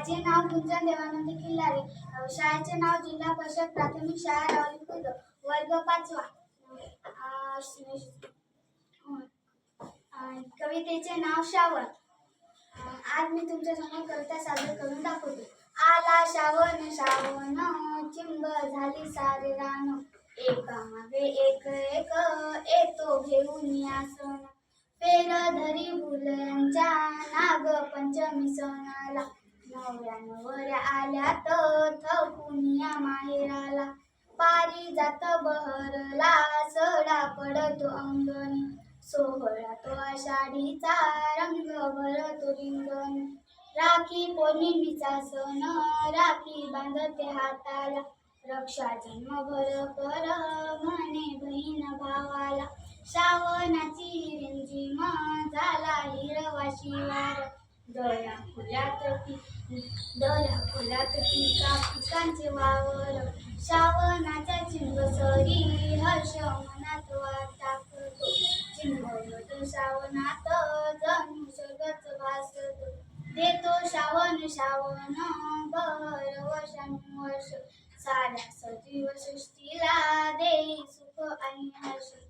माझे नाव गुंजन देवानंद किल्लारे शाळेचे नाव जिल्हा परिषद प्राथमिक शाळा रावली खुर्द वर्ग पाचवा. कवितेचे नाव श्रावण आज मी तुमच्यासमोर कविता सादर करून दाखवते. आला श्रावण श्रावण चिंब झाली सारे रान. एका मागे एक एक येतो घेऊन या सण. फेर धरी फुलांच्या नाग पंचमी सणाला. नवऱ्या नवऱ्या आल्यात थकून या माहेराला पारी जात बहरला सडा पडतो अंगणी. सोहळा तो आषाढीचा रंग भरतो रिंगण. राखी पौर्णिमेचा सण राखी बांधते हाताला. रक्षा जन्मभर कर म्हणे बहीण भावाला. श्रावणाची दया फुलात दया फुलात पिका पिकांचे वावर श्रावणाच्या चिंबसरी हर्ष मनात वाटाकतो चिंबवत श्रावणात जणू स्वर्गच भासतो. देतो श्रावण श्रावण बहर वर्षानुवर्ष साऱ्या सजीव सृष्टीला देई सुख आणि हर्ष.